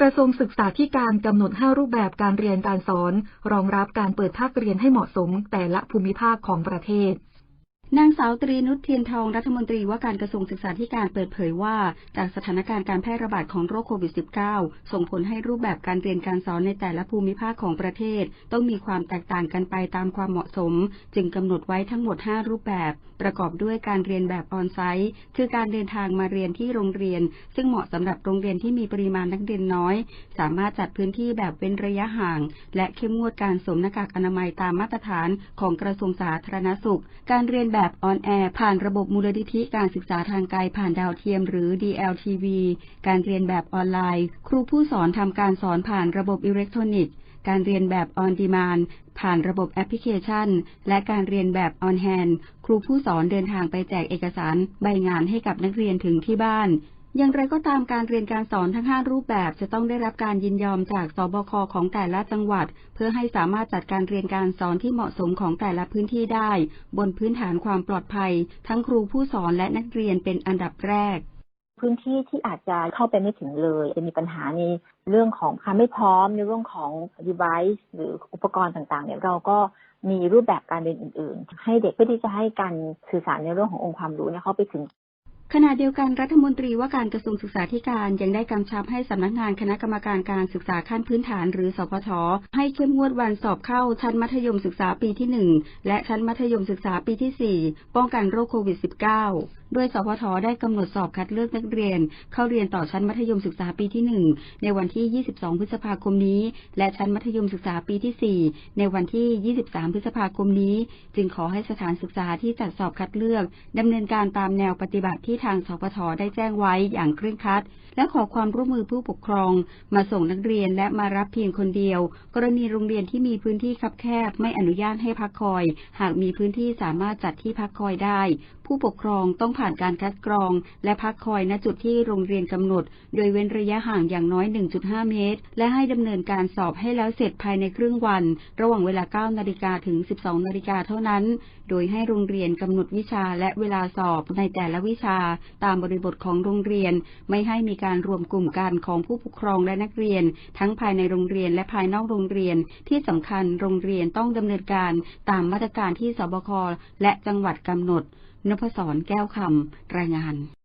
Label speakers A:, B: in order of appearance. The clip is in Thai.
A: กระทรวงศึกษาธิการกำหนด 5 รูปแบบการเรียนการสอน รองรับการเปิดภาคเรียนให้เหมาะสมแต่ละภูมิภาคของประเทศ
B: นางสาวตรีนุชเทียนทองรัฐมนตรีว่าการกระทรวงศึกษาธิการเปิดเผยว่า จากสถานการณ์การแพร่ระบาดของโรคโควิด -19 ส่งผลให้รูปแบบการเรียนการสอนในแต่ละภูมิภาคของประเทศ ต้องมีความแตกต่างกันไปตามความเหมาะสม จึงกำหนดไว้ทั้งหมด 5 รูปแบบ ประกอบด้วยการเรียนแบบออนไซต์คือการเดินทางมาเรียนที่โรงเรียน ซึ่งเหมาะสำหรับโรงเรียนที่มีปริมาณนักเรียนน้อย สามารถจัดพื้นที่แบบเว้นระยะห่าง และเข้มงวดการสวมหน้ากากอนามัยตามมาตรฐานของกระทรวงสาธารณสุข การเรียนแบบออนแอร์ผ่านระบบมูลนิธิการศึกษาทางไกลผ่านดาวเทียม หรือ DLTV การเรียนแบบออนไลน์ ครูผู้สอนทำการสอนผ่านระบบอิเล็กทรอนิกส์การเรียนแบบออนดีมานผ่านระบบแอปพลิเคชัน และการเรียนแบบออนแฮนครูผู้สอนเดินทางไปแจกเอกสารใบงานให้กับนักเรียนถึงที่บ้าน อย่างไรก็ตามการเรียนการสอนทั้ง 5 รูปแบบจะต้องได้รับการยินยอมจากสบคของแต่ละจังหวัด เพื่อให้สามารถจัดการเรียนการสอนที่เหมาะสมของแต่ละพื้นที่ได้ บนพื้นฐานความปลอดภัย ทั้งครูผู้สอนและนักเรียนเป็นอันดับแรก
C: พื้นที่ที่อาจจะเข้าไปไม่ถึงเลยจะมีปัญหาในเรื่องของความไม่พร้อมในเรื่องของ device หรืออุปกรณ์ต่างๆเนี่ยเราก็มีรูปแบบการเรียนอื่น ๆ ให้เด็กเพื่อที่จะให้การสื่อสารในเรื่องขององค์ความรู้เนี่ยเข้าไปถึง
B: ขณะเดียวกันรัฐมนตรีว่าการกระทรวงศึกษาธิการยังได้กำชับให้สำนักงานคณะกรรมการการศึกษาขั้นพื้นฐานหรือสพทให้เข้มงวดวันสอบเข้าชั้นมัธยมศึกษาปีที่ 1 และชั้นมัธยมศึกษาปีที่ 4 ป้องกันโรคโควิด -19 โดยสพทได้กำหนดสอบคัดเลือกนักเรียน เข้าเรียนต่อชั้นมัธยมศึกษาปีที่ 1 ในวันที่ 22 พฤษภาคมนี้ และชั้นมัธยมศึกษาปีที่ 4 ในวันที่ 23 พฤษภาคมนี้ จึงขอให้สถานศึกษาที่จัดสอบคัดเลือกดำเนินการตามแนวปฏิบัติที่ทางสพทได้แจ้งไว้อย่างเคร่งครัด และขอความร่วมมือผู้ปกครอง มาส่งนักเรียนและมารับเพียงคนเดียว กรณีโรงเรียนที่มีพื้นที่คับแคบไม่อนุญาตให้พักคอย หากมีพื้นที่สามารถจัดที่พักคอยได้ผู้ปกครองต้องผ่านการคัดกรอง และพักคอยณจุดที่โรงเรียนกำหนด โดยเว้นระยะห่างอย่างน้อย 1.5 เมตร และให้ดำเนินการสอบให้แล้วเสร็จภายในครึ่งวัน ระหว่างเวลา 9 นาฬิกาถึง 12 นาฬิกาเท่านั้น โดยให้โรงเรียนกำหนดวิชาและเวลาสอบในแต่ละวิชา ตามบริบทของโรงเรียน ไม่ให้มีการรวมกลุ่มกันของผู้ปกครองและนักเรียน ทั้งภายในโรงเรียนและภายนอกโรงเรียน ที่สำคัญโรงเรียนต้องดำเนินการตามมาตรการที่สบคและจังหวัดกำหนด นพศรแก้วคำรายงาน